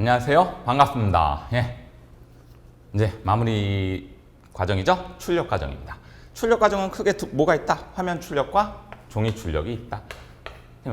안녕하세요. 반갑습니다. 예. 이제 마무리 과정이죠. 출력 과정입니다. 출력 과정은 크게 두, 뭐가 있다? 화면 출력과 종이 출력이 있다.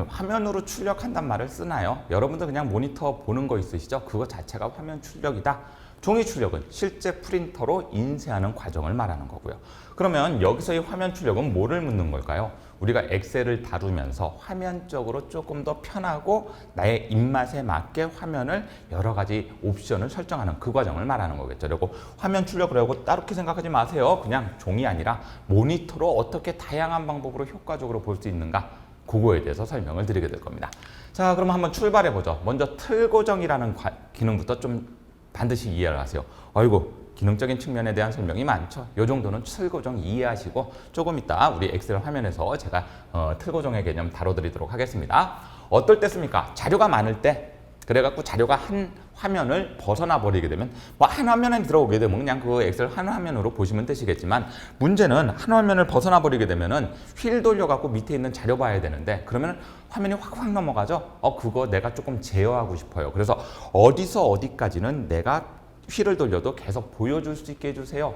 화면으로 출력한단 말을 쓰나요? 여러분들 그냥 모니터 보는 거 있으시죠? 그거 자체가 화면 출력이다. 종이 출력은 실제 프린터로 인쇄하는 과정을 말하는 거고요. 그러면 여기서의 화면 출력은 뭐를 묻는 걸까요? 우리가 엑셀을 다루면서 화면적으로 조금 더 편하고 나의 입맛에 맞게 화면을 여러 가지 옵션을 설정하는 그 과정을 말하는 거겠죠. 그리고 화면 출력을 하고 따롭게 생각하지 마세요. 그냥 종이 아니라 모니터로 어떻게 다양한 방법으로 효과적으로 볼 수 있는가 그거에 대해서 설명을 드리게 될 겁니다. 자, 그럼 한번 출발해 보죠. 먼저 틀 고정이라는 과- 기능부터 좀 반드시 이해를 하세요. 아이고, 기능적인 측면에 대한 설명이 많죠. 이 정도는 틀 고정 이해하시고 조금 이따 우리 엑셀 화면에서 제가 어, 틀 고정의 개념 다뤄드리도록 하겠습니다. 어떨 때 씁니까? 자료가 많을 때 그래갖고 자료가 한 화면을 벗어나 버리게 되면 뭐 한 화면에 들어오게 되면 그냥 그 엑셀 한 화면으로 보시면 되시겠지만 문제는 한 화면을 벗어나 버리게 되면은 휠 돌려갖고 밑에 있는 자료 봐야 되는데 그러면 화면이 확확 넘어가죠. 어 그거 내가 조금 제어하고 싶어요. 그래서 어디서 어디까지는 내가 휠을 돌려도 계속 보여줄 수 있게 해주세요.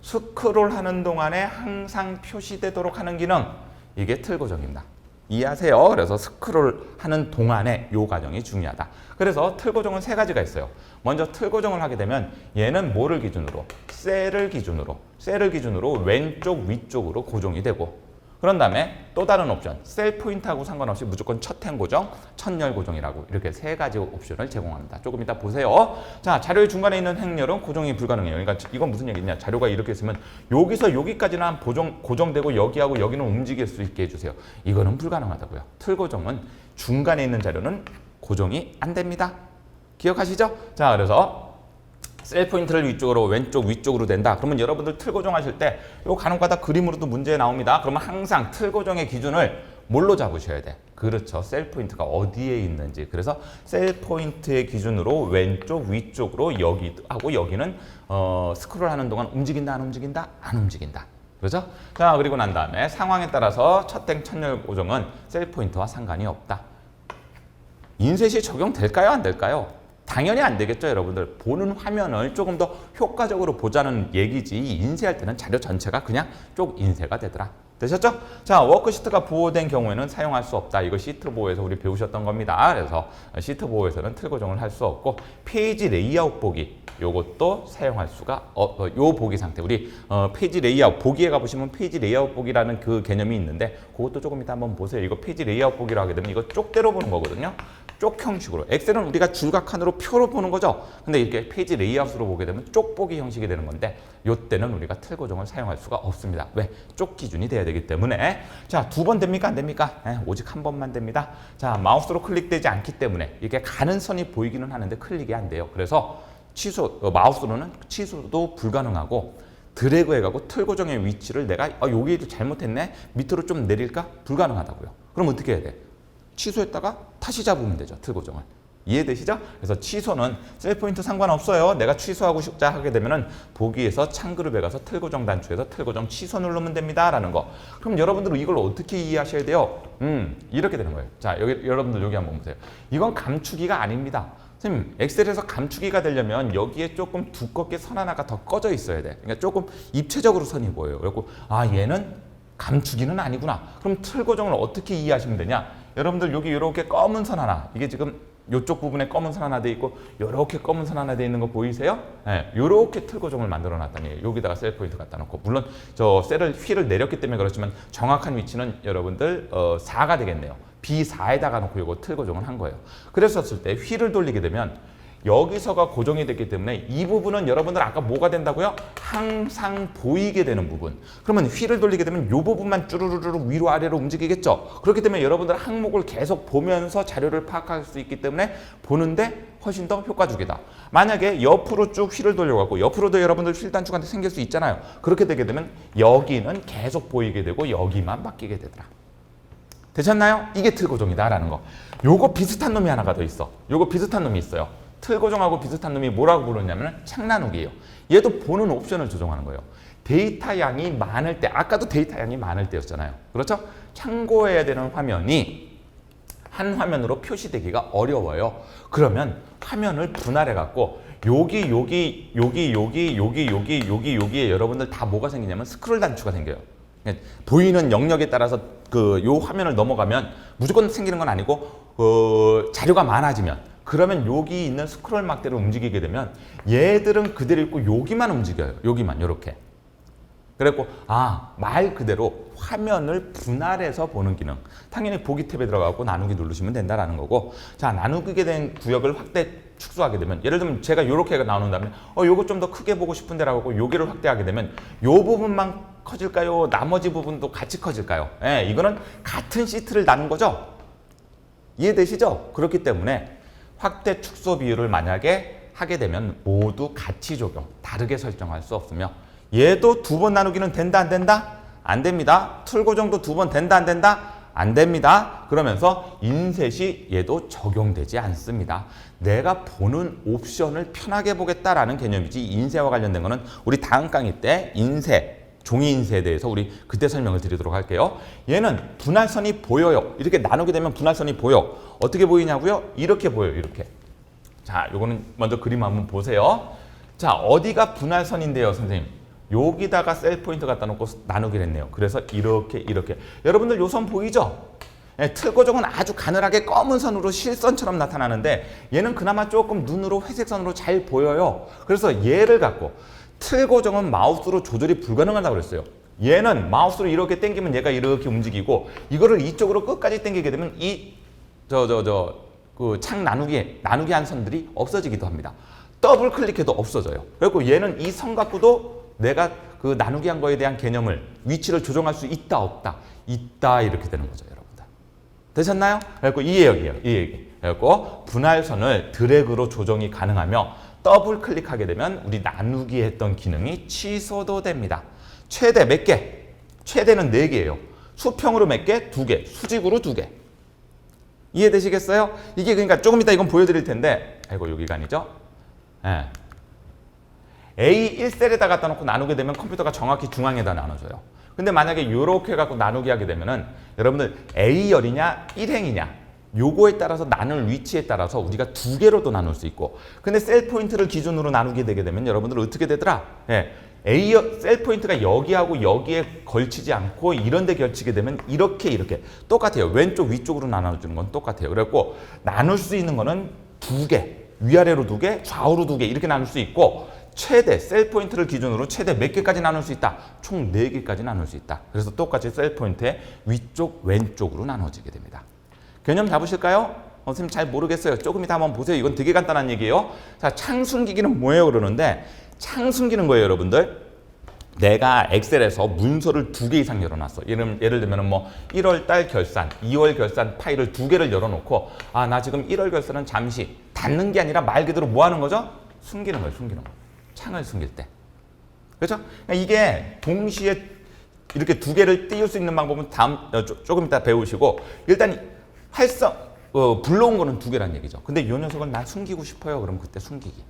스크롤 하는 동안에 항상 표시되도록 하는 기능 이게 틀 고정입니다. 이해하세요? 그래서 스크롤 하는 동안에 요 과정이 중요하다. 그래서 틀 고정은 세 가지가 있어요. 먼저 틀 고정을 하게 되면 얘는 뭐를 기준으로? 셀을 기준으로, 셀을 기준으로 왼쪽 위쪽으로 고정이 되고 그런 다음에 또 다른 옵션, 셀 포인트하고 상관없이 무조건 첫행 고정, 첫열 고정이라고 이렇게 세 가지 옵션을 제공합니다. 조금 이따 보세요. 자, 자료의 중간에 있는 행렬은 고정이 불가능해요. 그러니까 이건 무슨 얘기냐? 자료가 이렇게 있으면 여기서 여기까지는 고정, 고정되고 여기하고 여기는 움직일 수 있게 해주세요. 이거는 불가능하다고요. 틀 고정은 중간에 있는 자료는 고정이 안 됩니다. 기억하시죠? 자, 그래서 셀 포인트를 위쪽으로 왼쪽 위쪽으로 된다. 그러면 여러분들 틀 고정하실 때 요 간혹가다 그림으로도 문제 나옵니다. 그러면 항상 틀 고정의 기준을 뭘로 잡으셔야 돼? 그렇죠. 셀 포인트가 어디에 있는지. 그래서 셀 포인트의 기준으로 왼쪽 위쪽으로 여기 하고 여기는 어, 스크롤 하는 동안 움직인다 안 움직인다 안 움직인다. 그렇죠? 자 그리고 난 다음에 상황에 따라서 첫땡 첫열 고정은 셀 포인트와 상관이 없다. 인쇄시 적용될까요? 안 될까요? 당연히 안 되겠죠, 여러분들. 보는 화면을 조금 더 효과적으로 보자는 얘기지. 인쇄할 때는 자료 전체가 그냥 쪽 인쇄가 되더라. 되셨죠? 자, 워크시트가 보호된 경우에는 사용할 수 없다. 이거 시트 보호에서 우리 배우셨던 겁니다. 그래서 시트 보호에서는 틀 고정을 할 수 없고 페이지 레이아웃 보기 요것도 사용할 수가 어, 어, 요 보기 상태. 우리 어, 페이지 레이아웃 보기에 가 보시면 페이지 레이아웃 보기라는 그 개념이 있는데 그것도 조금 이따 한번 보세요. 이거 페이지 레이아웃 보기로 하게 되면 이거 쪽대로 보는 거거든요. 쪽 형식으로. 엑셀은 우리가 줄각칸으로 표로 보는 거죠. 근데 이렇게 페이지 레이아웃으로 보게 되면 쪽 보기 형식이 되는 건데 요때는 우리가 틀 고정을 사용할 수가 없습니다. 왜? 쪽 기준이 돼야 되기 때문에 자, 두 번 됩니까? 안 됩니까? 예, 오직 한 번만 됩니다. 자, 마우스로 클릭되지 않기 때문에 이게 가는 선이 보이기는 하는데 클릭이 안 돼요. 그래서 취소 어, 마우스로는 취소도 불가능하고 드래그 해가고 틀 고정의 위치를 내가 아, 여기도 잘못했네 밑으로 좀 내릴까 불가능하다고요. 그럼 어떻게 해야 돼? 취소했다가 다시 잡으면 되죠 틀 고정을 이해되시죠? 그래서 취소는 셀 포인트 상관없어요. 내가 취소하고 싶자 하게 되면은 보기에서 창그룹에 가서 틀 고정 단추에서 틀 고정 취소 누르면 됩니다라는 거. 그럼 여러분들은 이걸 어떻게 이해하셔야 돼요? 음 이렇게 되는 거예요. 자 여기 여러분들 여기 한번 보세요. 이건 감추기가 아닙니다. 선생님, 엑셀에서 감추기가 되려면 여기에 조금 두껍게 선 하나가 더 꺼져 있어야 돼. 그러니까 조금 입체적으로 선이 보여요. 그리고 아 얘는 감추기는 아니구나. 그럼 틀 고정을 어떻게 이해하시면 되냐? 여러분들 여기 이렇게 검은 선 하나, 이게 지금 이쪽 부분에 검은 선 하나 돼 있고 이렇게 검은 선 하나 돼 있는 거 보이세요? 네, 이렇게 틀 고정을 만들어 놨다니 여기다가 셀 포인트 갖다 놓고 물론 저 셀을 휠을 내렸기 때문에 그렇지만 정확한 위치는 여러분들 어, 4가 되겠네요. B4에다가 놓고 이거 틀 고정을 한 거예요. 그랬었을 때 휠을 돌리게 되면 여기서가 고정이 됐기 때문에 이 부분은 여러분들 아까 뭐가 된다고요? 항상 보이게 되는 부분. 그러면 휠을 돌리게 되면 이 부분만 쭈루루루 위로 아래로 움직이겠죠. 그렇기 때문에 여러분들 항목을 계속 보면서 자료를 파악할 수 있기 때문에 보는데 훨씬 더 효과적이다. 만약에 옆으로 쭉 휠을 돌려갖고 옆으로도 여러분들 휠 단축한테 생길 수 있잖아요. 그렇게 되게 되면 여기는 계속 보이게 되고 여기만 바뀌게 되더라. 되셨나요? 이게 틀 고정이다라는 거. 요거 비슷한 놈이 하나가 더 있어. 요거 비슷한 놈이 있어요. 틀 고정하고 비슷한 놈이 뭐라고 부르냐면 창 나누기예요. 얘도 보는 옵션을 조정하는 거예요. 데이터 양이 많을 때, 아까도 데이터 양이 많을 때였잖아요. 그렇죠? 참고해야 되는 화면이 한 화면으로 표시되기가 어려워요. 그러면 화면을 분할해 갖고 여기 여기 여기 여기 여기 여기 여기 여기에 여러분들 다 뭐가 생기냐면 스크롤 단추가 생겨요. 그러니까 보이는 영역에 따라서 그 요 화면을 넘어가면 무조건 생기는 건 아니고 어, 자료가 많아지면 그러면 여기 있는 스크롤 막대를 움직이게 되면 얘들은 그대로 있고 여기만 움직여요. 여기만 이렇게. 그래갖고 아 말 그대로 화면을 분할해서 보는 기능. 당연히 보기 탭에 들어가고 나누기 누르시면 된다라는 거고. 자 나누게 된 구역을 확대 축소하게 되면 예를 들면 제가 이렇게 나눈다면 어 요거 좀 더 크게 보고 싶은데 라고 하고 여기를 확대하게 되면 요 부분만 커질까요? 나머지 부분도 같이 커질까요? 예 이거는 같은 시트를 나눈 거죠? 이해되시죠? 그렇기 때문에 확대 축소 비율을 만약에 하게 되면 모두 같이 적용 다르게 설정할 수 없으며 얘도 두 번 나누기는 된다 안 된다? 안 됩니다. 틀 고정도 두 번 된다 안 된다? 안 됩니다. 그러면서 인셋이 얘도 적용되지 않습니다. 내가 보는 옵션을 편하게 보겠다라는 개념이지 인쇄와 관련된 거는 우리 다음 강의 때 인쇄 종이 인쇄에 대해서 우리 그때 설명을 드리도록 할게요. 얘는 분할선이 보여요. 이렇게 나누게 되면 분할선이 보여. 어떻게 보이냐고요? 이렇게 보여요. 이렇게. 자, 요거는 먼저 그림 한번 보세요. 자, 어디가 분할선인데요, 선생님? 여기다가 셀 포인트 갖다 놓고 나누기로 했네요. 그래서 이렇게 이렇게. 여러분들 요 선 보이죠? 예, 틀고정은 아주 가늘하게 검은 선으로 실선처럼 나타나는데 얘는 그나마 조금 눈으로 회색 선으로 잘 보여요. 그래서 얘를 갖고 틀 고정은 마우스로 조절이 불가능하다고 그랬어요. 얘는 마우스로 이렇게 당기면 얘가 이렇게 움직이고 이거를 이쪽으로 끝까지 당기게 되면 이 저 저 저 그 창 나누기 나누기 한 선들이 없어지기도 합니다. 더블 클릭해도 없어져요. 그리고 얘는 이선 갖고도 내가 그 나누기 한 거에 대한 개념을 위치를 조정할 수 있다 없다 있다 이렇게 되는 거죠, 여러분들. 되셨나요? 그래고 이 얘기예요, 이 얘기. 그래고 분할선을 드래그로 조정이 가능하며 더블 클릭하게 되면 우리 나누기 했던 기능이 취소도 됩니다. 최대 몇 개? 최대는 네 개예요. 수평으로 몇 개? 두 개. 수직으로 두 개. 이해되시겠어요? 이게 그러니까 조금 이따 이건 보여드릴 텐데, 아이고 여기가 아니죠? 예. A 1셀에다 갖다 놓고 나누게 되면 컴퓨터가 정확히 중앙에다 나눠줘요. 근데 만약에 이렇게 갖고 나누기 하게 되면은 여러분들 A열이냐 1행이냐 요거에 따라서 나눌 위치에 따라서 우리가 두 개로도 나눌 수 있고 근데 셀 포인트를 기준으로 나누게 되게 되면 여러분들 어떻게 되더라? 예. A 셀 포인트가 여기하고 여기에 걸치지 않고 이런 데 걸치게 되면 이렇게 이렇게 똑같아요. 왼쪽 위쪽으로 나눠 주는 건 똑같아요. 그래갖고 나눌 수 있는 거는 두 개, 위아래로 두 개, 좌우로 두 개 이렇게 나눌 수 있고 최대 셀 포인트를 기준으로 최대 몇 개까지 나눌 수 있다? 총 네개까지 나눌 수 있다. 그래서 똑같이 셀 포인트의 위쪽, 왼쪽으로 나눠지게 됩니다. 개념 잡으실까요? 어, 선생님 잘 모르겠어요. 조금 이따 한번 보세요. 이건 되게 간단한 얘기예요. 자, 창 숨기기는 뭐예요? 그러는데 창 숨기는 거예요, 여러분들. 내가 엑셀에서 문서를 두 개 이상 열어놨어. 예를, 예를 들면 뭐 1월 달 결산, 2월 결산 파일을 두 개를 열어놓고 아, 나 지금 1월 결산은 잠시 닫는 게 아니라 말 그대로 뭐 하는 거죠? 숨기는 거예요, 숨기는 거. 창을 숨길 때. 그렇죠? 그러니까 이게 동시에 이렇게 두 개를 띄울 수 있는 방법은 다음 어, 조- 조금 이따 배우시고 일단 활성 어, 불러온 거는 두 개란 얘기죠. 근데 이 녀석을 난 숨기고 싶어요. 그럼 그때 숨기기.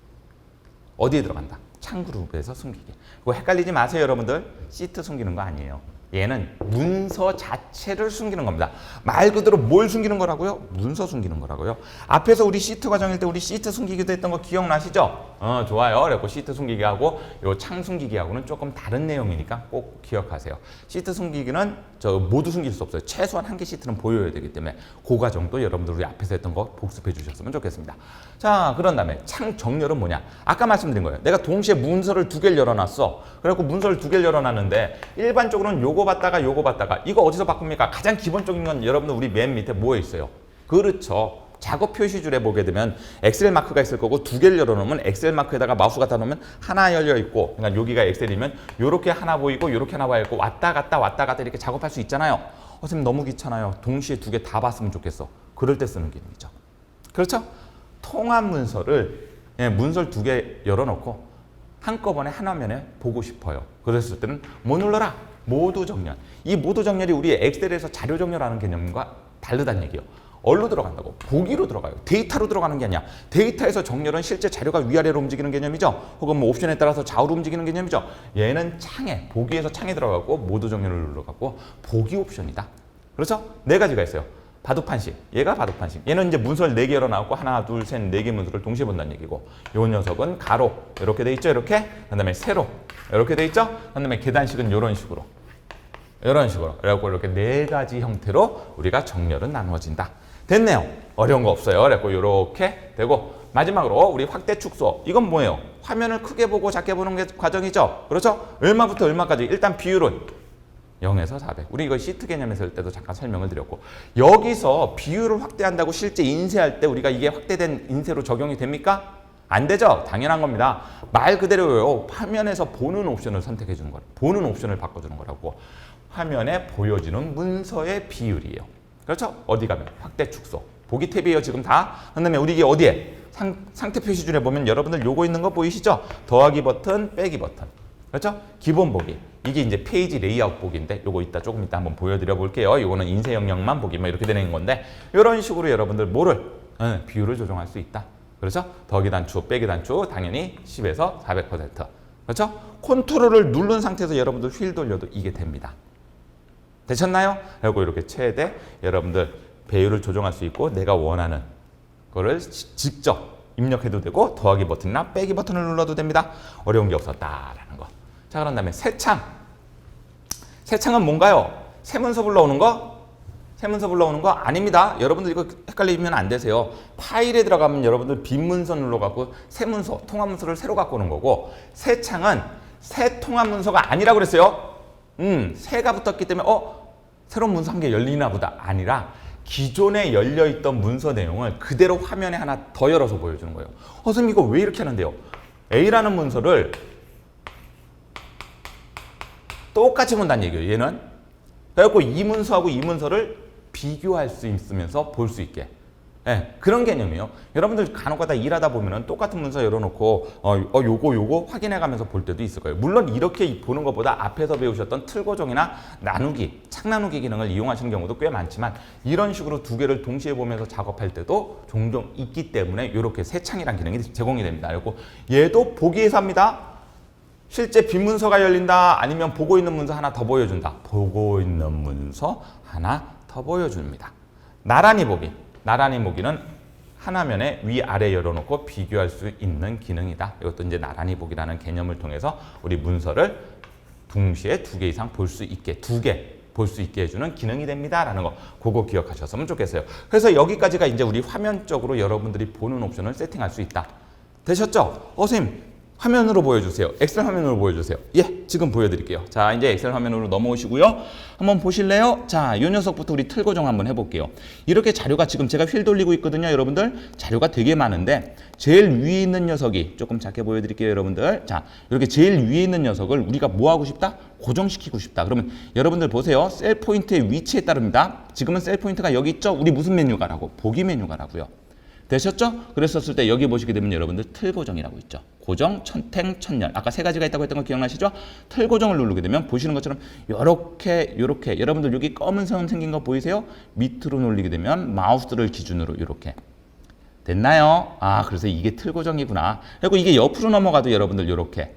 어디에 들어간다? 창 그룹에서 숨기기. 그거 헷갈리지 마세요, 여러분들. 시트 숨기는 거 아니에요. 얘는 문서 자체를 숨기는 겁니다. 말 그대로 뭘 숨기는 거라고요? 문서 숨기는 거라고요. 앞에서 우리 시트 과정일 때 우리 시트 숨기기도 했던 거 기억나시죠? 어, 좋아요. 그래고 시트 숨기기 하고 요 창 숨기기 하고는 조금 다른 내용이니까 꼭 기억하세요. 시트 숨기기는 저 모두 숨길 수 없어요. 최소한 한 개 시트는 보여야 되기 때문에 그 과정도 여러분들 우리 앞에서 했던 거 복습해 주셨으면 좋겠습니다. 자, 그런 다음에 창 정렬은 뭐냐? 아까 말씀드린 거예요. 내가 동시에 문서를 두 개를 열어놨어. 그래갖고 문서를 두 개를 열어놨는데 일반적으로는 요거 봤다가 요거 봤다가 이거 어디서 바꿉니까? 가장 기본적인 건 여러분들 우리 맨 밑에 뭐에 있어요? 그렇죠. 작업 표시줄에 보게 되면 엑셀 마크가 있을 거고 두 개를 열어놓으면 엑셀 마크에다가 마우스 갖다 놓으면 하나 열려 있고 그러니까 여기가 엑셀이면 요렇게 하나 보이고 요렇게 하나 보여 있고 왔다 갔다 왔다 갔다 이렇게 작업할 수 있잖아요. 어, 선생님 너무 귀찮아요. 동시에 두 개 다 봤으면 좋겠어. 그럴 때 쓰는 기능이죠. 그렇죠? 통합 문서를 예, 문서를 두개 열어놓고 한꺼번에 한 화면에 보고 싶어요. 그랬을 때는 뭐 눌러라? 모두 정렬. 이 모두 정렬이 우리 엑셀에서 자료 정렬하는 개념과 다르다는 얘기예요. 어디로 들어간다고? 보기로 들어가요. 데이터로 들어가는 게 아니야. 데이터에서 정렬은 실제 자료가 위아래로 움직이는 개념이죠. 혹은 뭐 옵션에 따라서 좌우로 움직이는 개념이죠. 얘는 창에, 보기에서 창에 들어가고 모두 정렬을 눌러갖고 보기 옵션이다. 그렇죠? 네 가지가 있어요. 바둑판식. 얘가 바둑판식. 얘는 이제 문서를 4개로 나왔고 하나, 둘, 셋, 네 개 문서를 동시에 본다는 얘기고 요 녀석은 가로 이렇게 돼 있죠. 이렇게. 그다음에 세로 이렇게 돼 있죠. 그다음에 계단식은 이런 식으로. 이런 식으로. 그래갖고 이렇게 네 가지 형태로 우리가 정렬은 나누어진다. 됐네요. 어려운 거 없어요. 그래갖고 이렇게 되고 마지막으로 우리 확대 축소. 이건 뭐예요? 화면을 크게 보고 작게 보는 게 과정이죠. 그렇죠? 얼마부터 얼마까지? 일단 비율은 0에서 400. 우리 이거 시트 개념에서 할 때도 잠깐 설명을 드렸고 여기서 비율을 확대한다고 실제 인쇄할 때 우리가 이게 확대된 인쇄로 적용이 됩니까? 안 되죠. 당연한 겁니다. 말 그대로요. 화면에서 보는 옵션을 선택해 주는 거예요. 보는 옵션을 바꿔 주는 거라고. 화면에 보여지는 문서의 비율이에요. 그렇죠? 어디 가면 확대 축소. 보기 탭이에요, 지금 다. 그다음에 우리 이게 어디에? 상, 상태 표시줄에 보면 여러분들 요거 있는 거 보이시죠? 더하기 버튼, 빼기 버튼. 그렇죠? 기본 보기. 이게 이제 페이지 레이아웃 보기인데 요거 이따 조금 이따 한번 보여드려 볼게요. 요거는 인쇄 영역만 보기 뭐 이렇게 되는 건데 이런 식으로 여러분들 뭐를 응, 비율을 조정할 수 있다. 그렇죠? 더하기 단추, 빼기 단추 당연히 10에서 400%. 그렇죠? 컨트롤을 누른 상태에서 여러분들 휠 돌려도 이게 됩니다. 되셨나요? 그리고 이렇게 최대 여러분들 배율을 조정할 수 있고 내가 원하는 거를 시- 직접 입력해도 되고 더하기 버튼이나 빼기 버튼을 눌러도 됩니다. 어려운 게 없었다라는 거. 자, 그런 다음에 새 창. 새 창은 뭔가요? 세문서 불러오는 거? 세문서 불러오는 거 아닙니다. 여러분들 이거 헷갈리면 안 되세요. 파일에 들어가면 여러분들 빈 문서 눌러갖고 새 문서, 통합 문서를 새로 갖고 오는 거고 새 창은 새 통합 문서가 아니라 그랬어요. 음, 새가 붙었기 때문에 어 새로운 문서 한 개 열리나 보다 아니라 기존에 열려 있던 문서 내용을 그대로 화면에 하나 더 열어서 보여주는 거예요. 어, 선생님 이거 왜 이렇게 하는데요? A라는 문서를 똑같이 본다는 얘기예요. 얘는 그래갖고 이 문서하고 이 문서를 비교할 수 있으면서 볼 수 있게. 예, 그런 개념이에요. 여러분들 간혹가다 일하다 보면은 똑같은 문서 열어놓고 어, 어 요거 요거 확인해가면서 볼 때도 있을 거예요. 물론 이렇게 보는 것보다 앞에서 배우셨던 틀 고정이나 나누기, 창 나누기 기능을 이용하시는 경우도 꽤 많지만 이런 식으로 두 개를 동시에 보면서 작업할 때도 종종 있기 때문에 이렇게 세 창이란 기능이 제공이 됩니다. 그리고 얘도 보기에서 합니다. 실제 빈 문서가 열린다 아니면 보고 있는 문서 하나 더 보여준다 보고 있는 문서 하나 더 보여줍니다 나란히 보기 나란히 보기는 하나면에 위아래 열어놓고 비교할 수 있는 기능이다. 이것도 이제 나란히 보기라는 개념을 통해서 우리 문서를 동시에 두 개 이상 볼 수 있게 두 개 볼 수 있게 해주는 기능이 됩니다라는 거 그거 기억하셨으면 좋겠어요. 그래서 여기까지가 이제 우리 화면적으로 여러분들이 보는 옵션을 세팅할 수 있다. 되셨죠? 어, 선생님, 화면으로 보여주세요. 엑셀 화면으로 보여주세요. 예, 지금 보여드릴게요. 자, 이제 엑셀 화면으로 넘어오시고요. 한번 보실래요? 자, 이 녀석부터 우리 틀 고정 한번 해볼게요. 이렇게 자료가 지금 제가 휠 돌리고 있거든요, 여러분들. 자료가 되게 많은데, 제일 위에 있는 녀석이, 조금 작게 보여드릴게요, 여러분들. 자, 이렇게 제일 위에 있는 녀석을 우리가 뭐 하고 싶다? 고정시키고 싶다. 그러면 여러분들 보세요. 셀 포인트의 위치에 따릅니다. 지금은 셀 포인트가 여기 있죠? 우리 무슨 메뉴가라고? 보기 메뉴가라고요. 되셨죠? 그랬었을 때 여기 보시게 되면 여러분들 틀 고정이라고 있죠. 고정, 천탱, 천열. 아까 세 가지가 있다고 했던 거 기억나시죠? 틀 고정을 누르게 되면 보시는 것처럼 요렇게 요렇게 여러분들 여기 검은 선 생긴 거 보이세요? 밑으로 놀리게 되면 마우스를 기준으로 요렇게 됐나요? 아, 그래서 이게 틀 고정이구나. 그리고 이게 옆으로 넘어가도 여러분들 요렇게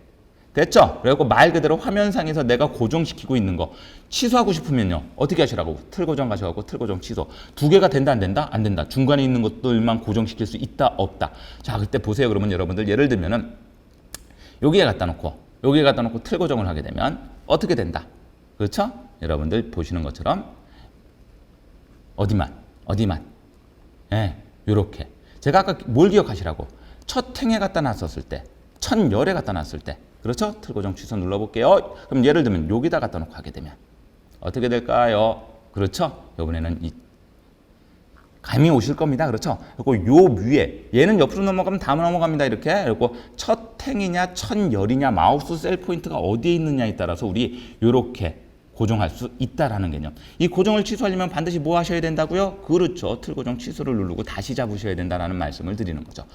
됐죠? 그리고 말 그대로 화면상에서 내가 고정시키고 있는 거. 취소하고 싶으면요. 어떻게 하시라고? 틀 고정 가셔갖고 틀 고정 취소. 두 개가 된다 안 된다? 안 된다. 중간에 있는 것들만 고정시킬 수 있다 없다. 자 그때 보세요. 그러면 여러분들 예를 들면은 여기에 갖다 놓고 여기에 갖다 놓고 틀 고정을 하게 되면 어떻게 된다? 그렇죠? 여러분들 보시는 것처럼 어디만 어디만. 예 요렇게. 제가 아까 뭘 기억하시라고? 첫 행에 갖다 놨었을 때 천열에 갖다 놨을 때 그렇죠? 틀 고정 취소 눌러볼게요. 그럼 예를 들면 여기다 갖다 놓고 하게 되면 어떻게 될까요? 그렇죠? 이번에는 이 감이 오실 겁니다. 그렇죠? 그리고 요 위에 얘는 옆으로 넘어가면 다 넘어갑니다. 이렇게 그리고 첫 행이냐 천열이냐 마우스 셀 포인트가 어디에 있느냐에 따라서 우리 요렇게 고정할 수 있다라는 개념. 이 고정을 취소하려면 반드시 뭐 하셔야 된다고요? 그렇죠. 틀 고정 취소를 누르고 다시 잡으셔야 된다라는 말씀을 드리는 거죠.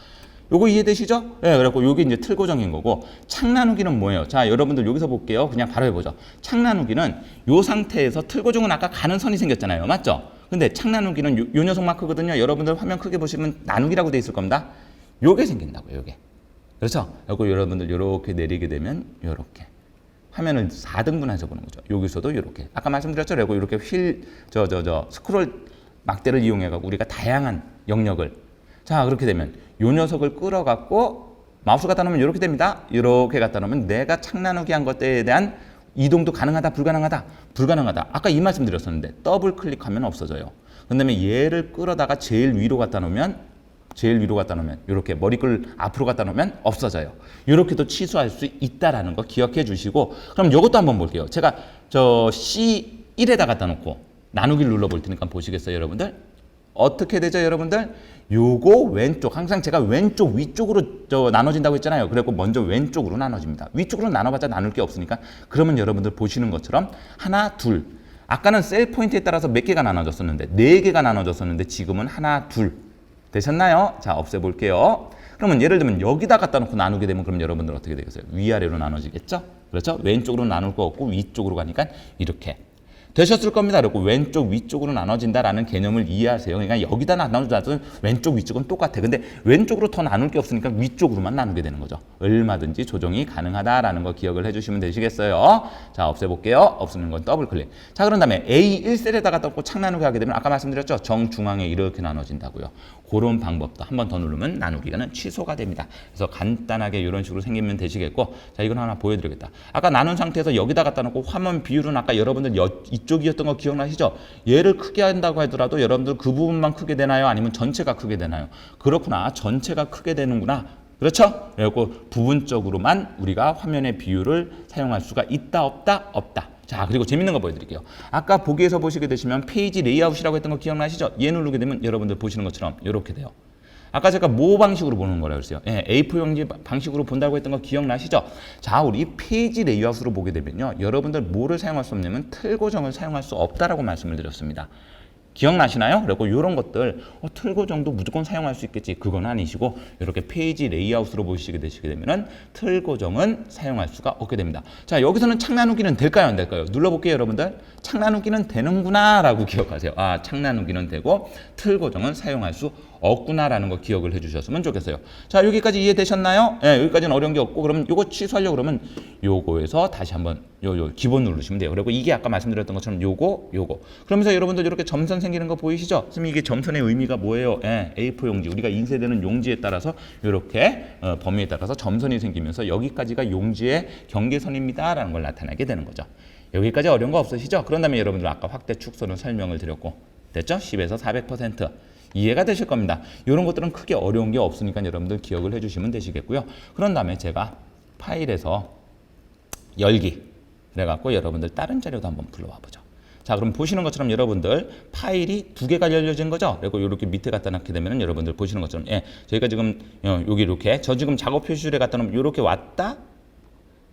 요거 이해되시죠? 예, 네, 그래갖고 요게 이제 틀 고정인 거고 창 나누기는 뭐예요? 자, 여러분들 여기서 볼게요. 그냥 바로 해보죠. 창 나누기는 요 상태에서 틀 고정은 아까 가는 선이 생겼잖아요. 맞죠? 근데 창 나누기는 요, 요 녀석 마크거든요. 여러분들 화면 크게 보시면 나누기라고 돼 있을 겁니다. 요게 생긴다고요. 요게. 그렇죠? 그리고 여러분들 요렇게 내리게 되면 요렇게. 화면을 4등분해서 보는 거죠. 여기서도 이렇게. 아까 말씀드렸죠? 그리고 이렇게 휠, 저, 저, 저, 스크롤 막대를 이용해 갖고 우리가 다양한 영역을 자 그렇게 되면 요 녀석을 끌어갖고 마우스 갖다 놓으면 이렇게 됩니다. 이렇게 갖다 놓으면 내가 창 나누기 한 것에 대한 이동도 가능하다, 불가능하다, 불가능하다. 아까 이 말씀 드렸었는데 더블 클릭하면 없어져요. 그 다음에 얘를 끌어다가 제일 위로 갖다 놓으면 제일 위로 갖다 놓으면 이렇게 머리끈 앞으로 갖다 놓으면 없어져요. 이렇게도 취소할 수 있다라는 거 기억해 주시고 그럼 이것도 한번 볼게요. 제가 저 C1에다 갖다 놓고 나누기를 눌러 볼 테니까 보시겠어요, 여러분들? 어떻게 되죠, 여러분들? 요거 왼쪽 항상 제가 왼쪽 위쪽으로 저 나눠진다고 했잖아요. 그래고 먼저 왼쪽으로 나눠집니다. 위쪽으로 나눠봤자 나눌 게 없으니까 그러면 여러분들 보시는 것처럼 하나, 둘. 아까는 셀 포인트에 따라서 몇 개가 나눠졌었는데 네 개가 나눠졌었는데 지금은 하나, 둘. 되셨나요? 자, 없애볼게요. 그러면 예를 들면 여기다 갖다 놓고 나누게 되면 그럼 여러분들 어떻게 되겠어요? 위아래로 나눠지겠죠? 그렇죠? 왼쪽으로 나눌 거 없고 위쪽으로 가니까 이렇게 되셨을 겁니다. 그리고 왼쪽 위쪽으로 나눠진다라는 개념을 이해하세요. 그러니까 여기다 나눠줘도 왼쪽 위쪽은 똑같아. 근데 왼쪽으로 더 나눌 게 없으니까 위쪽으로만 나누게 되는 거죠. 얼마든지 조정이 가능하다라는 거 기억을 해주시면 되시겠어요. 자 없애볼게요. 없애는 건 더블 클릭. 자 그런 다음에 A 1셀에다가 넣고 창 나누기 하게 되면 아까 말씀드렸죠. 정중앙에 이렇게 나눠진다고요. 그런 방법도 한 번 더 누르면 나누기가는 취소가 됩니다. 그래서 간단하게 이런 식으로 생기면 되시겠고 자 이건 하나 보여드리겠다. 아까 나눈 상태에서 여기다 갖다 놓고 화면 비율은 아까 여러분들 여, 이쪽이었던 거 기억나시죠? 얘를 크게 한다고 하더라도 여러분들 그 부분만 크게 되나요? 아니면 전체가 크게 되나요? 그렇구나. 전체가 크게 되는구나. 그렇죠? 그리고 부분적으로만 우리가 화면의 비율을 사용할 수가 있다 없다 없다. 자 그리고 재밌는 거 보여드릴게요. 아까 보기에서 보시게 되시면 페이지 레이아웃이라고 했던 거 기억나시죠? 얘 누르게 되면 여러분들 보시는 것처럼 이렇게 돼요. 아까 제가 모 방식으로 보는 거라고 했어요. 예, A4 용지 방식으로 본다고 했던 거 기억나시죠? 자, 우리 페이지 레이아웃으로 보게 되면요. 여러분들 뭐를 사용할 수 없냐면 틀 고정을 사용할 수 없다라고 말씀을 드렸습니다. 기억나시나요? 그리고 이런 것들 어, 틀 고 정도 무조건 사용할 수 있겠지 그건 아니시고 이렇게 페이지 레이아웃으로 보시게 되시게 되면은 틀 고정은 사용할 수가 없게 됩니다. 자 여기서는 창 나누기는 될까요 안 될까요? 눌러볼게요 여러분들. 창 나누기는 되는구나 라고 기억하세요. 아 창 나누기는 되고 틀 고정은 사용할 수 없구나라는 거 기억을 해주셨으면 좋겠어요. 자 여기까지 이해되셨나요? 예, 여기까지는 어려운 게 없고 그러면 요거 취소하려고 그러면 요거에서 다시 한번 요, 요 기본 누르시면 돼요. 그리고 이게 아까 말씀드렸던 것처럼 요거 요거 그러면서 여러분들 이렇게 점선 생기는 거 보이시죠? 선생님 이게 점선의 의미가 뭐예요? 예, A4 용지 우리가 인쇄되는 용지에 따라서 이렇게 어, 범위에 따라서 점선이 생기면서 여기까지가 용지의 경계선입니다라는 걸 나타내게 되는 거죠. 여기까지 어려운 거 없으시죠? 그런 다음에 여러분들 아까 확대 축소는 설명을 드렸고 됐죠? 10에서 400% 이해가 되실 겁니다. 이런 것들은 크게 어려운 게 없으니까 여러분들 기억을 해주시면 되시겠고요. 그런 다음에 제가 파일에서 열기 그래갖고 여러분들 다른 자료도 한번 불러와 보죠. 자, 그럼 보시는 것처럼 여러분들 파일이 두 개가 열려진 거죠. 그리고 이렇게 밑에 갖다 놓게 되면 여러분들 보시는 것처럼 예, 저희가 지금 어, 여기 이렇게 저 지금 작업 표시줄에 갖다 놓으면 이렇게 왔다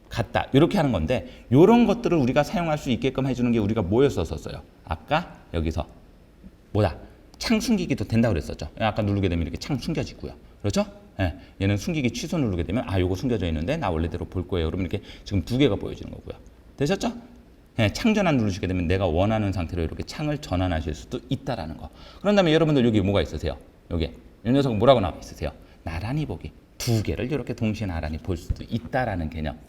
갔다 이렇게 하는 건데 이런 것들을 우리가 사용할 수 있게끔 해주는 게 우리가 뭐였었어요? 아까 여기서 뭐다? 창 숨기기도 된다고 그랬었죠. 아까 누르게 되면 이렇게 창 숨겨지고요. 그렇죠? 예, 얘는 숨기기 취소 누르게 되면 아 요거 숨겨져 있는데 나 원래대로 볼 거예요. 그러면 이렇게 지금 두 개가 보여지는 거고요. 되셨죠? 예, 창 전환 누르시게 되면 내가 원하는 상태로 이렇게 창을 전환하실 수도 있다라는 거. 그런 다음에 여러분들 여기 뭐가 있으세요? 여기 이 녀석 뭐라고 나와 있으세요? 나란히 보기. 두 개를 이렇게 동시에 나란히 볼 수도 있다라는 개념.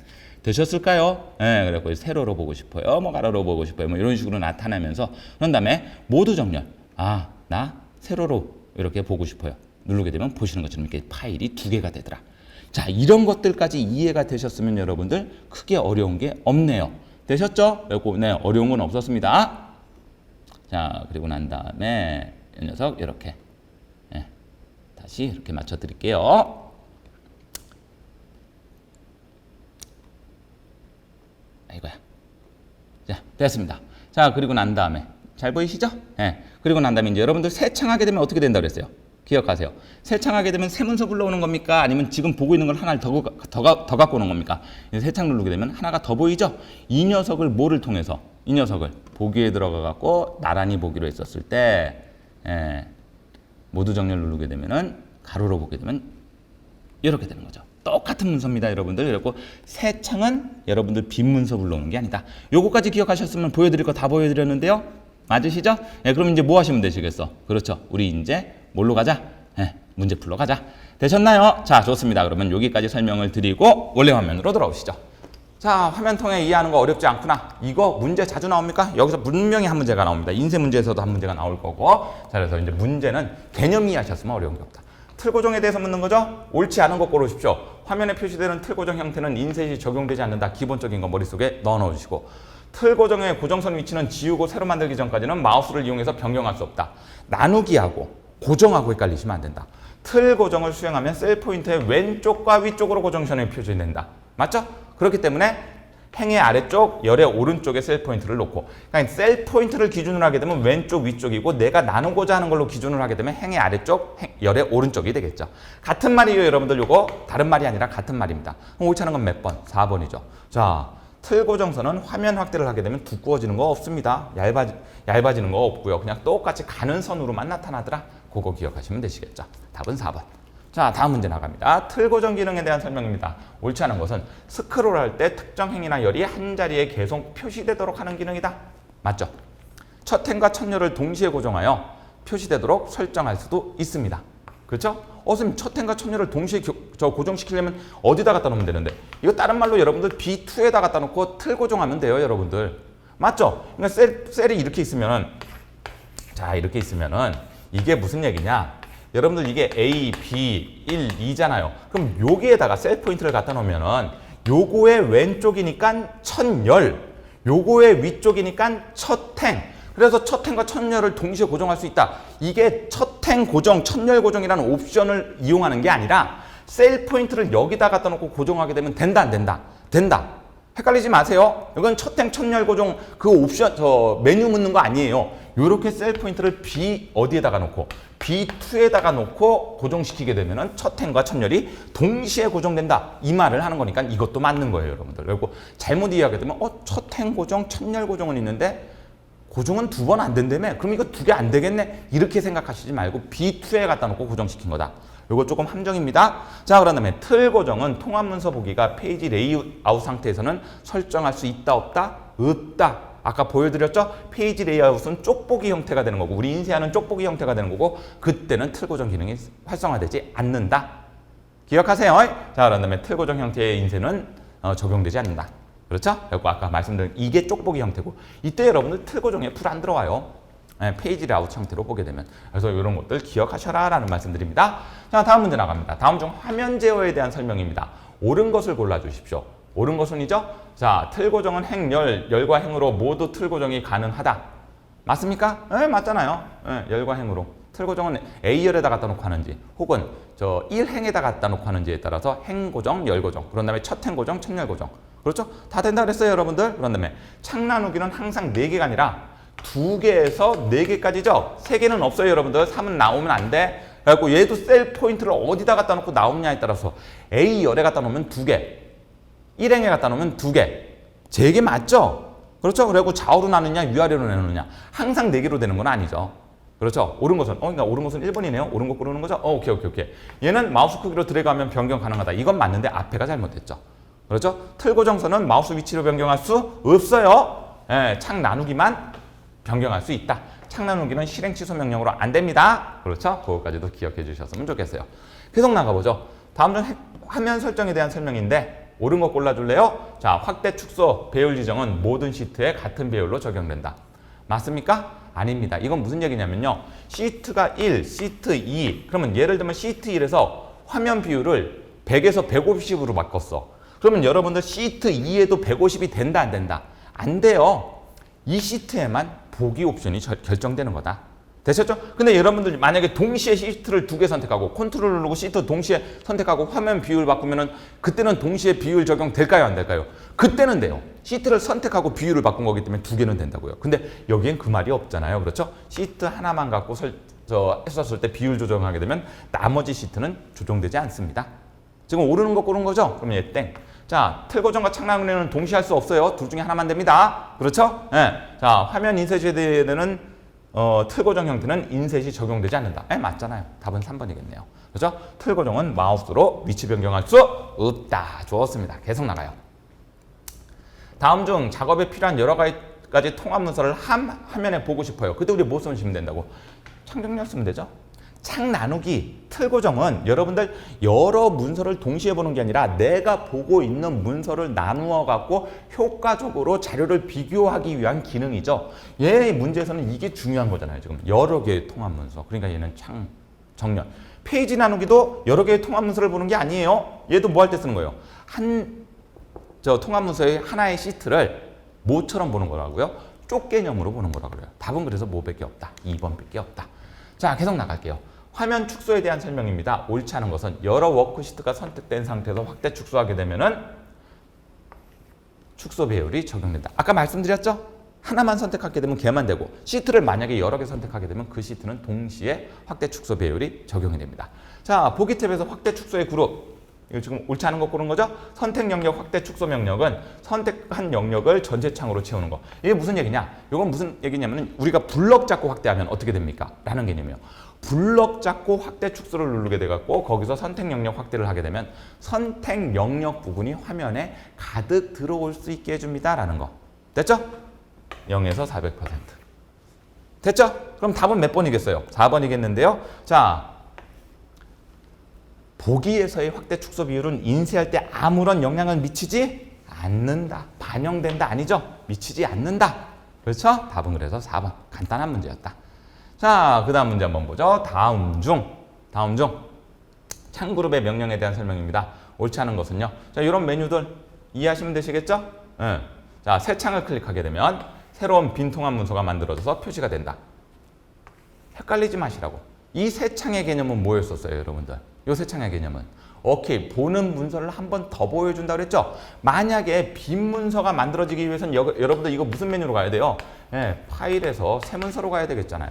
되셨을까요? 예, 그래고 세로로 보고 싶어요. 뭐 가로로 보고 싶어요. 뭐 이런 식으로 나타나면서 그런 다음에 모두 정렬. 아, 나 세로로 이렇게 보고 싶어요. 누르게 되면 보시는 것처럼 이렇게 파일이 두 개가 되더라. 자, 이런 것들까지 이해가 되셨으면 여러분들 크게 어려운 게 없네요. 되셨죠? 그리고 네, 어려운 건 없었습니다. 자, 그리고 난 다음에 이 녀석 이렇게 예, 다시 이렇게 맞춰 드릴게요. 아이고야. 자, 됐습니다. 자, 그리고 난 다음에 잘 보이시죠? 예. 그리고 난 다음에 이제 여러분들 세창하게 되면 어떻게 된다고 그랬어요? 기억하세요. 세창하게 되면 세 문서 불러오는 겁니까? 아니면 지금 보고 있는 걸 하나를 더, 더, 가- 더 갖고 오는 겁니까? 세창 누르게 되면 하나가 더 보이죠? 이 녀석을 뭐를 통해서? 이 녀석을 보기에 들어가 갖고 나란히 보기로 했었을 때 예, 모두 정렬 누르게 되면은 가로로 보게 되면 이렇게 되는 거죠. 똑같은 문서입니다, 여러분들. 그리고 새 창은 여러분들 빈 문서 불러오는 게 아니다. 요거까지 기억하셨으면 보여드릴 거 다 보여드렸는데요. 맞으시죠? 예, 그럼 이제 뭐 하시면 되시겠어? 그렇죠. 우리 이제 뭘로 가자? 예, 문제 풀러 가자. 되셨나요? 자, 좋습니다. 그러면 여기까지 설명을 드리고 원래 화면으로 돌아오시죠. 자, 화면 통해 이해하는 거 어렵지 않구나. 이거 문제 자주 나옵니까? 여기서 분명히 한 문제가 나옵니다. 인쇄 문제에서도 한 문제가 나올 거고. 자, 그래서 이제 문제는 개념 이해하셨으면 어려운 게 없다. 틀 고정에 대해서 묻는 거죠? 옳지 않은 거 고르십시오. 화면에 표시되는 틀 고정 형태는 인쇄시 적용되지 않는다. 기본적인 거 머릿속에 넣어 넣어주시고. 틀 고정의 고정선 위치는 지우고 새로 만들기 전까지는 마우스를 이용해서 변경할 수 없다. 나누기하고 고정하고 헷갈리시면 안 된다. 틀 고정을 수행하면 셀 포인트의 왼쪽과 위쪽으로 고정선이 표시된다. 맞죠? 그렇기 때문에 행의 아래쪽, 열의 오른쪽에 셀 포인트를 놓고 그러니까 셀 포인트를 기준으로 하게 되면 왼쪽, 위쪽이고 내가 나누고자 하는 걸로 기준으로 하게 되면 행의 아래쪽, 행, 열의 오른쪽이 되겠죠. 같은 말이에요, 여러분들. 요거 다른 말이 아니라 같은 말입니다. 그럼 옳지 않은 건 몇 번? 4번이죠. 자, 틀 고정선은 화면 확대를 하게 되면 두꺼워지는 거 없습니다. 얇아, 얇아지는 거 없고요. 그냥 똑같이 가는 선으로만 나타나더라. 그거 기억하시면 되시겠죠. 답은 4번. 자, 다음 문제 나갑니다. 틀 고정 기능에 대한 설명입니다. 옳지 않은 것은 스크롤 할 때 특정 행이나 열이 한 자리에 계속 표시되도록 하는 기능이다. 맞죠? 첫 행과 첫 열을 동시에 고정하여 표시되도록 설정할 수도 있습니다. 그렇죠? 어, 선생님, 첫 행과 첫 열을 동시에 교- 저 고정시키려면 어디다 갖다 놓으면 되는데 이거 다른 말로 여러분들 B2에다 갖다 놓고 틀 고정하면 돼요, 여러분들. 맞죠? 그러니까 셀, 셀이 이렇게 있으면은 자, 이렇게 있으면은 이게 무슨 얘기냐? 여러분들 이게 A, B, 1, 2잖아요. 그럼 여기에다가 셀 포인트를 갖다 놓으면은 요거의 왼쪽이니까 천열, 요거의 위쪽이니까 첫행. 그래서 첫행과 첫열을 동시에 고정할 수 있다. 이게 첫행 고정, 첫열 고정이라는 옵션을 이용하는 게 아니라 셀 포인트를 여기다 갖다 놓고 고정하게 되면 된다, 안 된다? 된다. 헷갈리지 마세요. 이건 첫행 첫열 고정 그 옵션 저 메뉴 묻는 거 아니에요. 이렇게 셀 포인트를 B 어디에다가 놓고 B2에다가 놓고 고정시키게 되면 은 첫행과 첫열이 동시에 고정된다. 이 말을 하는 거니까 이것도 맞는 거예요, 여러분들. 그리고 잘못 이해하게 되면 어 첫행 고정, 첫열 고정은 있는데 고정은 두 번 안 된다며? 그럼 이거 두 개 안 되겠네? 이렇게 생각하시지 말고 B2에 갖다 놓고 고정시킨 거다. 요거 조금 함정입니다. 자, 그런 다음에 틀 고정은 통합 문서 보기가 페이지 레이아웃 상태에서는 설정할 수 있다, 없다? 없다. 아까 보여드렸죠? 페이지 레이아웃은 쪽보기 형태가 되는 거고, 우리 인쇄하는 쪽보기 형태가 되는 거고, 그때는 틀 고정 기능이 활성화되지 않는다. 기억하세요. 자, 그런 다음에 틀 고정 형태의 인쇄는 어, 적용되지 않는다. 그렇죠? 그리고 아까 말씀드린 이게 쪽보기 형태고 이때 여러분들 틀 고정에 풀 안 들어와요. 예, 페이지 라웃 형태로 보게 되면 그래서 이런 것들 기억하셔라 라는 말씀드립니다. 자 다음 문제 나갑니다. 다음 중 화면 제어에 대한 설명입니다. 옳은 것을 골라주십시오. 옳은 것은이죠. 자, 틀 고정은 행, 열, 열과 행으로 모두 틀 고정이 가능하다. 맞습니까? 네, 맞잖아요. 예, 열과 행으로. 틀 고정은 A열에다 갖다 놓고 하는지 혹은 저 1행에다 갖다 놓고 하는지에 따라서 행 고정, 열 고정. 그런 다음에 첫 행 고정, 첫열 고정. 그렇죠? 다 된다 그랬어요, 여러분들. 그런 다음에 창 나누기는 항상 네개가 아니라 두 개에서 네 개까지죠 세 개는 없어요, 여러분들. 3은 나오면 안 돼. 그래갖고 얘도 셀 포인트를 어디다 갖다 놓고 나오느냐에 따라서 A열에 갖다 놓으면 두개 1행에 갖다 놓으면 두 개. 제개 맞죠? 그렇죠? 그리고 좌우로 나누냐, 위아래로 나누냐. 항상 네 개로 되는 건 아니죠. 그렇죠? 옳은 것은, 어, 그러니까 옳은 것은 1번이네요. 옳은 거 고르는 거죠? 어, 오케이, 오케이, 오케이. 얘는 마우스 크기로 드래그하면 변경 가능하다. 이건 맞는데 앞에가 잘못됐죠. 그렇죠? 틀 고 정선은 마우스 위치로 변경할 수 없어요. 예, 창 나누기만 변경할 수 있다. 창 나누기는 실행 취소 명령으로 안 됩니다. 그렇죠? 그거까지도 기억해 주셨으면 좋겠어요. 계속 나가보죠. 다음 중 핵- 화면 설정에 대한 설명인데 옳은 거 골라줄래요? 자, 확대 축소 배열 지정은 모든 시트에 같은 배열로 적용된다. 맞습니까? 아닙니다. 이건 무슨 얘기냐면요. 시트가 1, 시트 2. 그러면 예를 들면 시트 1에서 화면 비율을 100에서 150으로 바꿨어. 그러면 여러분들 시트 2에도 150이 된다 안 된다? 안 돼요. 이 시트에만 보기 옵션이 절- 결정되는 거다. 되셨죠? 근데 여러분들 만약에 동시에 시트를 두 개 선택하고 컨트롤 누르고 시트 동시에 선택하고 화면 비율 바꾸면은 그때는 동시에 비율 적용 될까요? 안 될까요? 그때는 돼요. 시트를 선택하고 비율을 바꾼 거기 때문에 두 개는 된다고요. 근데 여기엔 그 말이 없잖아요. 그렇죠? 시트 하나만 갖고 설, 저 했었을 때 비율 조정하게 되면 나머지 시트는 조정되지 않습니다. 지금 오르는 거 고른 거죠? 그럼 얘 땡. 자, 틀 고정과 창랑운행은 동시에 할 수 없어요. 둘 중에 하나만 됩니다. 그렇죠? 예. 자, 화면 인쇄 시에는 어, 틀 고정 형태는 인쇄시 적용되지 않는다. 예, 맞잖아요. 답은 3번이겠네요. 그렇죠? 틀 고정은 마우스로 위치 변경할 수 없다. 좋습니다. 계속 나가요. 다음 중 작업에 필요한 여러 가지 통합 문서를 한 화면에 보고 싶어요. 그때 우리 뭐 쓰시면 된다고? 창정렬 쓰면 되죠? 창 나누기 틀 고정은 여러분들 여러 문서를 동시에 보는 게 아니라 내가 보고 있는 문서를 나누어 갖고 효과적으로 자료를 비교하기 위한 기능이죠. 얘 문제에서는 이게 중요한 거잖아요. 지금 여러 개의 통합 문서. 그러니까 얘는 창 정렬. 페이지 나누기도 여러 개의 통합 문서를 보는 게 아니에요. 얘도 뭐 할 때 쓰는 거예요? 한 저 통합 문서의 하나의 시트를 뭐처럼 보는 거라고요? 쪽 개념으로 보는 거라 그래요. 답은 그래서 뭐밖에 없다. 2번밖에 없다. 자, 계속 나갈게요. 화면 축소에 대한 설명입니다. 옳지 않은 것은 여러 워크시트가 선택된 상태에서 확대 축소하게 되면은 축소 배율이 적용된다. 아까 말씀드렸죠? 하나만 선택하게 되면 걔만 되고 시트를 만약에 여러 개 선택하게 되면 그 시트는 동시에 확대 축소 배율이 적용이 됩니다. 자, 보기 탭에서 확대 축소의 그룹 이거 지금 옳지 않은 거 고른 거죠? 선택 영역 확대 축소 명령은 선택한 영역을 전체 창으로 채우는 거. 이게 무슨 얘기냐? 이건 무슨 얘기냐면 우리가 블럭 잡고 확대하면 어떻게 됩니까? 라는 개념이에요. 블럭 잡고 확대 축소를 누르게 돼 갖고 거기서 선택 영역 확대를 하게 되면 선택 영역 부분이 화면에 가득 들어올 수 있게 해줍니다라는 거. 됐죠? 0에서 400%. 됐죠? 그럼 답은 몇 번이겠어요? 4번이겠는데요. 자, 보기에서의 확대 축소 비율은 인쇄할 때 아무런 영향을 미치지 않는다. 반영된다 아니죠? 미치지 않는다. 그렇죠? 답은 그래서 4번. 간단한 문제였다. 자, 그 다음 문제 한번 보죠. 다음 중, 다음 중. 창그룹의 명령에 대한 설명입니다. 옳지 않은 것은요. 자, 이런 메뉴들 이해하시면 되시겠죠? 예. 자, 새 창을 클릭하게 되면 새로운 빈 통합 문서가 만들어져서 표시가 된다. 헷갈리지 마시라고. 이 새 창의 개념은 뭐였었어요, 여러분들? 요 새 창의 개념은 오케이 보는 문서를 한 번 더 보여준다 그랬죠? 만약에 빈 문서가 만들어지기 위해서는 여, 여러분들 이거 무슨 메뉴로 가야 돼요? 예, 파일에서 새 문서로 가야 되겠잖아요.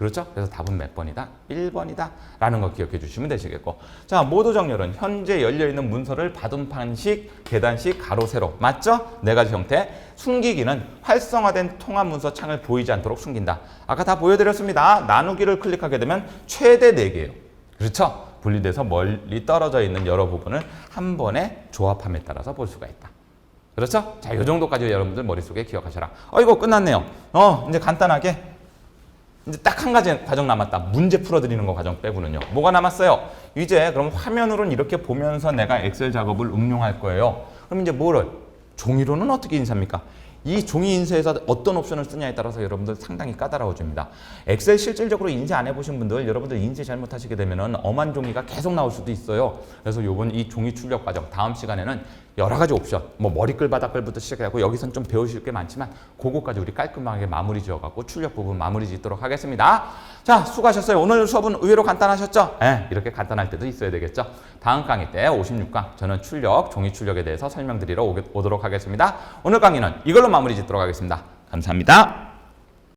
그렇죠? 그래서 답은 몇 번이다? 1번이다. 라는 거 기억해 주시면 되시겠고. 자, 모두 정렬은 현재 열려있는 문서를 바둑판식, 계단식, 가로, 세로. 맞죠? 네 가지 형태. 숨기기는 활성화된 통합 문서 창을 보이지 않도록 숨긴다. 아까 다 보여드렸습니다. 나누기를 클릭하게 되면 최대 4개예요. 그렇죠? 분리돼서 멀리 떨어져 있는 여러 부분을 한 번에 조합함에 따라서 볼 수가 있다. 그렇죠? 자, 이 정도까지 여러분들 머릿속에 기억하셔라. 어, 이거 끝났네요. 어, 이제 간단하게 이제 딱 한 가지 과정 남았다. 문제 풀어드리는 거 과정 빼고는요. 뭐가 남았어요? 이제 그럼 화면으로는 이렇게 보면서 내가 엑셀 작업을 응용할 거예요. 그럼 이제 뭐를? 종이로는 어떻게 인쇄합니까? 이 종이 인쇄에서 어떤 옵션을 쓰냐에 따라서 여러분들 상당히 까다로워집니다. 엑셀 실질적으로 인쇄 안 해보신 분들 여러분들 인쇄 잘못하시게 되면은 엄한 종이가 계속 나올 수도 있어요. 그래서 요번 이 종이 출력 과정 다음 시간에는 여러 가지 옵션 뭐 머리끌 바닥글부터 시작해갖고 여기선 좀 배우실 게 많지만 그거까지 우리 깔끔하게 마무리 지어갖고 출력 부분 마무리 짓도록 하겠습니다. 자 수고하셨어요. 오늘 수업은 의외로 간단하셨죠? 예, 이렇게 간단할 때도 있어야 되겠죠. 다음 강의 때 56강 저는 출력 종이 출력에 대해서 설명드리러 오게- 오도록 하겠습니다. 오늘 강의는 이걸로 마무리 짓도록 하겠습니다. 감사합니다.